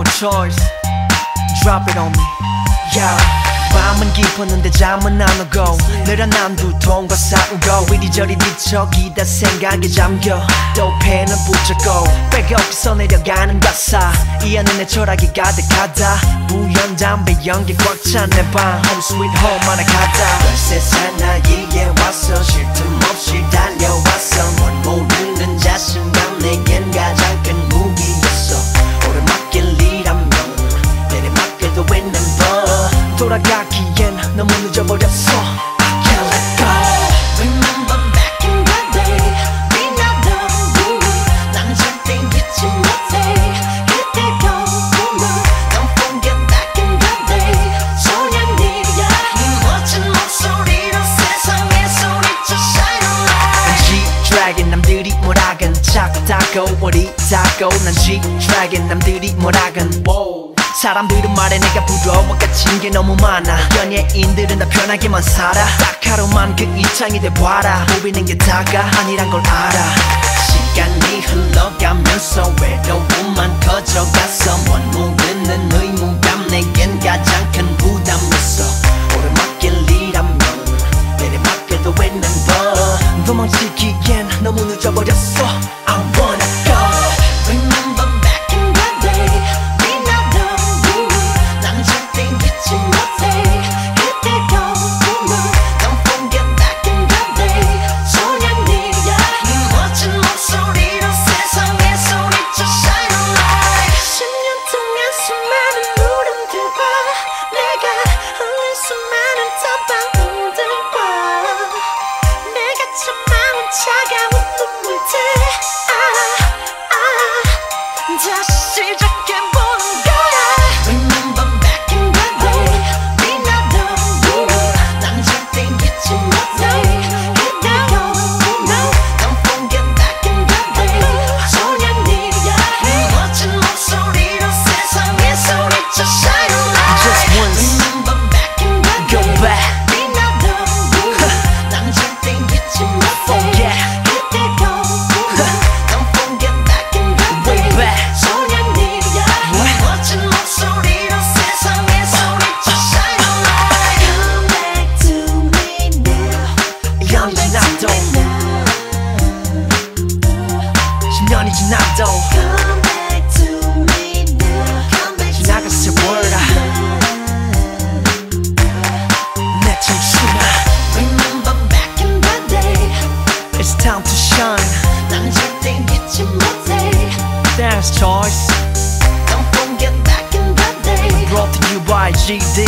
choice. Drop it on me. Yeah. 밤은 깊었는데 잠은 안 오고. 늘어 난 두통과 싸우고. 이리저리 뒤척이다 생각에 잠겨. 또 펜을 붙잡고. 빼곡서 내려가는 가사. 이 안에 내 철학이 가득하다. 부연 담배 연기 꽉 찬 내방 Home sweet home 하나 가다 벌새 사나이에 와서 쉴틈 없이 달려왔어 뭘 모르는 돌아가기엔 너무 늦어버렸어 I can't let go Remember back in the day 빛나던 부 나는 절대 잊지 못해 그때도 꿈을 Don't forget back in the day 소년이야 네 멋진 목소리로 세상에 소리쳐 shine a light G-Dragon 남들이 뭐라건 작다고 어리다고 난 G-Dragon 남들이 뭐라건 사람들은 말해 내가 부러워 갇힌 게 너무 많아. 연예인들은 다 편하게만 살아. 딱 하루만 그 이창이 돼봐라. 보이는 게 다가 아니란 걸 알아. 시간이 흘러가면서 외로움만 커져갔어 의무 just 년이 지나도 10년이 지나도 Come back to me now Come back to 지나갔을 월아 내 청춘아 Remember back in the day It's time to shine 난 절대 잊지 못해 Dance choice Don't forget back in the day Brought to you by GD